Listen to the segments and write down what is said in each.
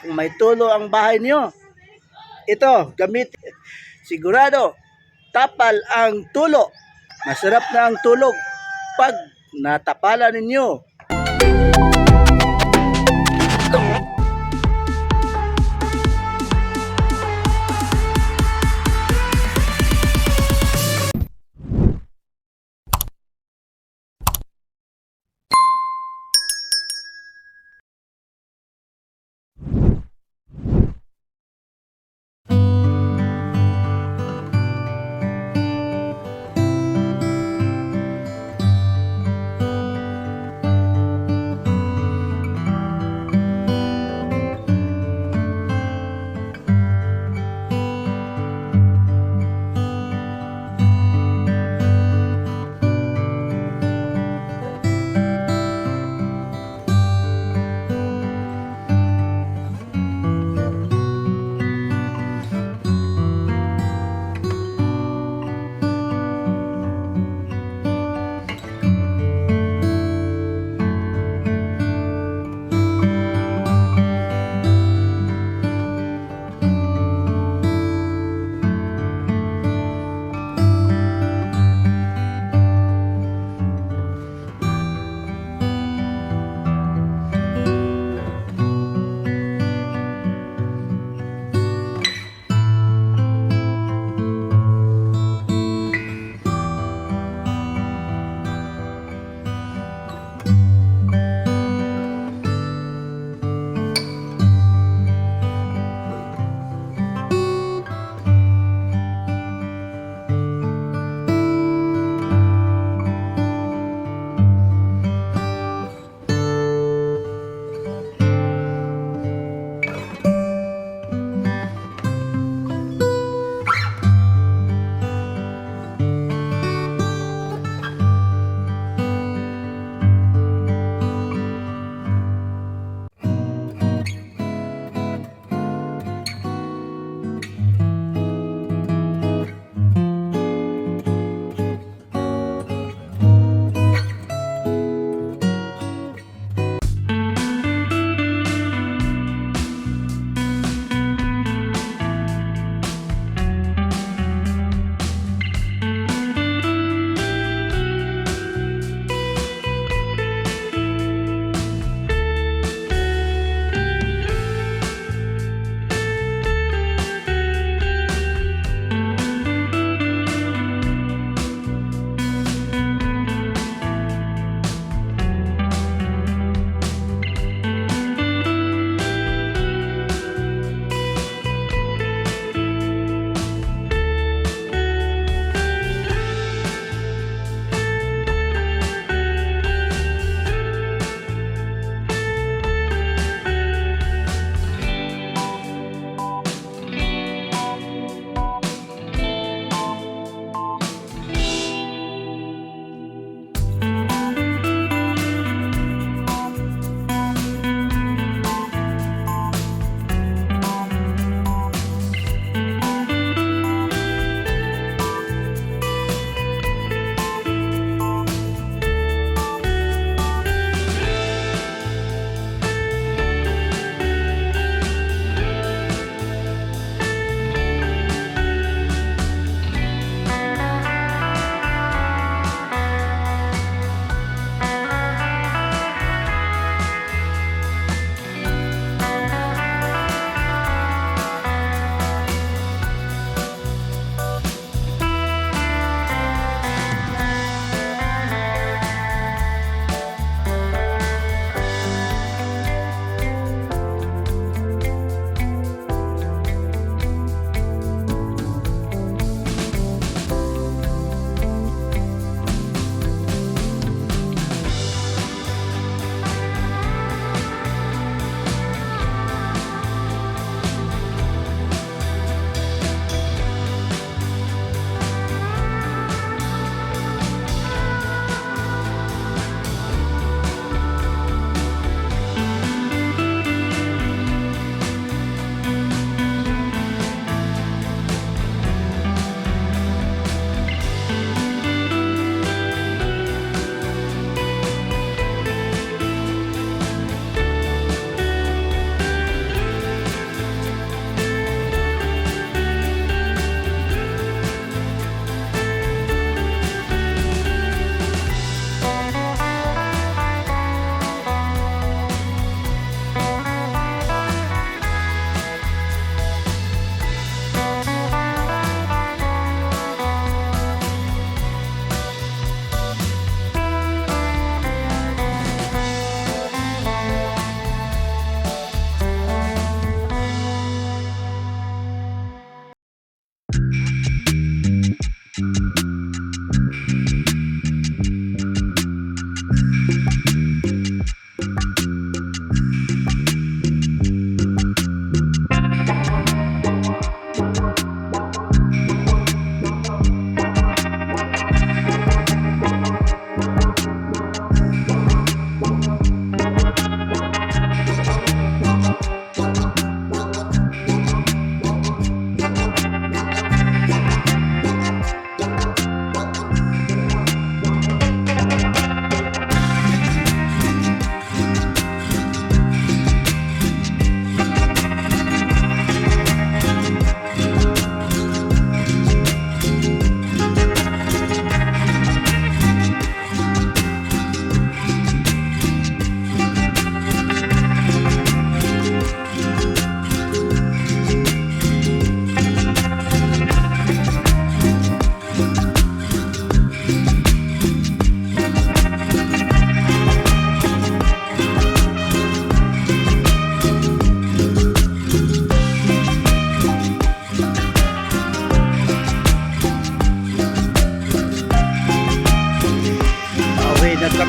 kung may tulo ang bahay niyo. Ito, gamit. Sigurado, tapal ang tulo. Masarap na ang tulog pag natapalan ninyo.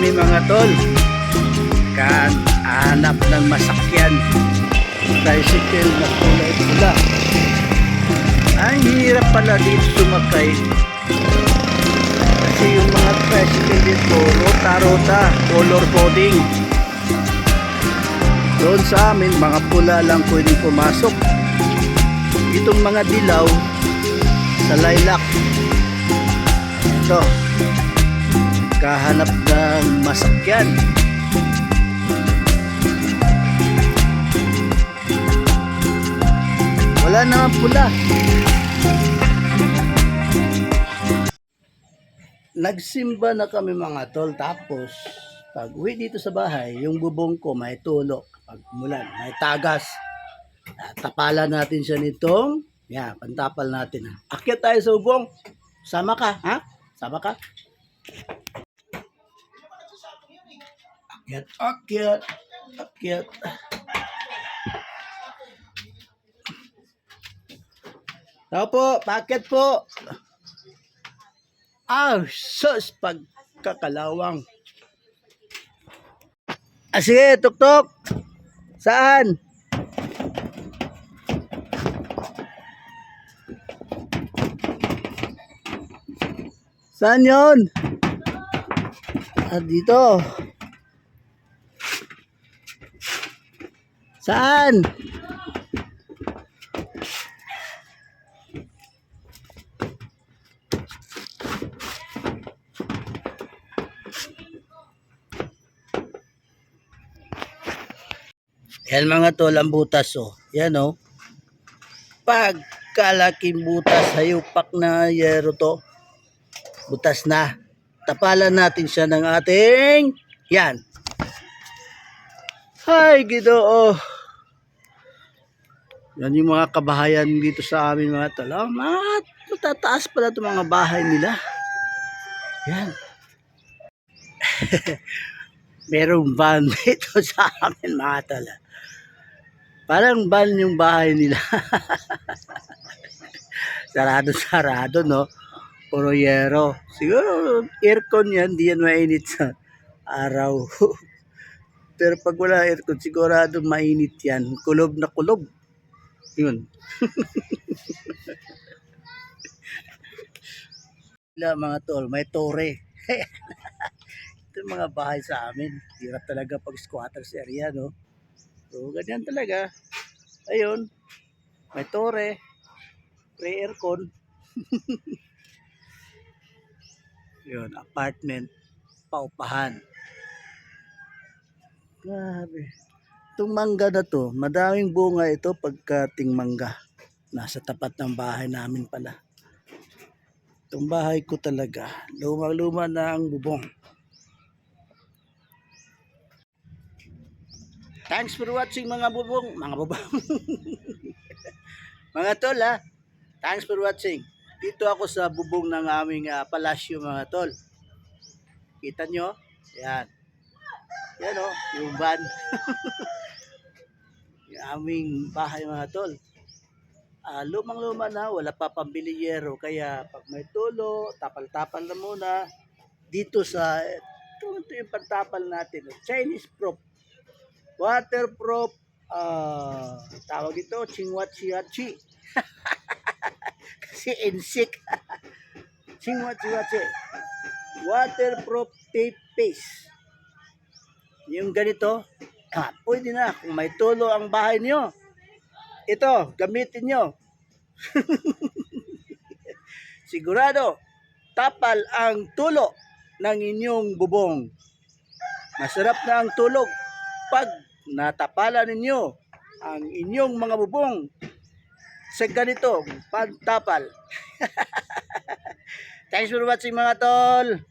Kami mga tol. Kan hanap ng masakyan. Tricycle na kulay pula. Ang hirap pala dito sumakay. Kasi yung mga tricycle dito, rota-rota, color coding. Doon sa amin, mga pula lang pwedeng pumasok. Itong mga dilaw, sa lilac. Ito, kahanap ng masakyan. Wala naman pula. Nagsimba na kami mga tol tapos pag uwi dito sa bahay, yung bubong ko may tulo pag mulan, may tagas. Tapalan natin siya nitong, yan, pantapal natin. Akyat tayo sa bubong. Sama ka, ha? Sama ka? Akyat, akyat, akyat. Tao po, paket po. Ah, sus, pagkakalawang. Ah, sige, tuktok. Saan? Saan yon? Ah, dito. Saan? Yan mga tol ang butas oh. Yan oh. Pagkalaking butas, hayupak na yero to. Butas na. Tapalan natin siya ng ating yan. Ay, ginoo. Yan yung mga kabahayan dito sa amin mga. Oh, mat, matataas pala itong mga bahay nila. Yan. Merong van dito sa amin mga tol. ah. Parang van yung bahay nila. Sarado-sarado, no? Puro yero. Siguro, aircon yan, di yan mainit sa araw. Pero pag wala aircon, sigurado mainit yan. Kulob na kulob. Yun. Sila mga tol, may tore. Ito mga bahay sa amin. Hirap talaga pag squatters area, no? So, ganyan talaga. Ayun. May tore. May aircon. Yun, apartment. Paupahan. Grabe. Itong mangga na to, madaming bunga ito pagkating mangga. Nasa tapat ng bahay namin pala. Itong bahay ko talaga, luma-luma na ang bubong. Thanks for watching mga bubong. Mga bubong. mga tol ha. Thanks for watching. Dito ako sa bubong ng aming ah, palasyo mga tol. Kita nyo? Yan. Yan o, yung van. yung aming bahay mga tol. Ah, lumang-luma na, wala pa pambili yero. Kaya pag may tulo, tapal-tapal na muna. Dito sa, ito, ito yung pantapal natin. Chinese prop waterproof ah tawag ito chingwachiwachi kasi insik chingwachiwachi waterproof tape paste yung ganito ah, pwede na kung may tulo ang bahay niyo ito gamitin nyo sigurado tapal ang tulo ng inyong bubong masarap na ang tulog pag natapalan ninyo ang inyong mga bubong sa ganito pagtapal. Thanks for watching mga tol.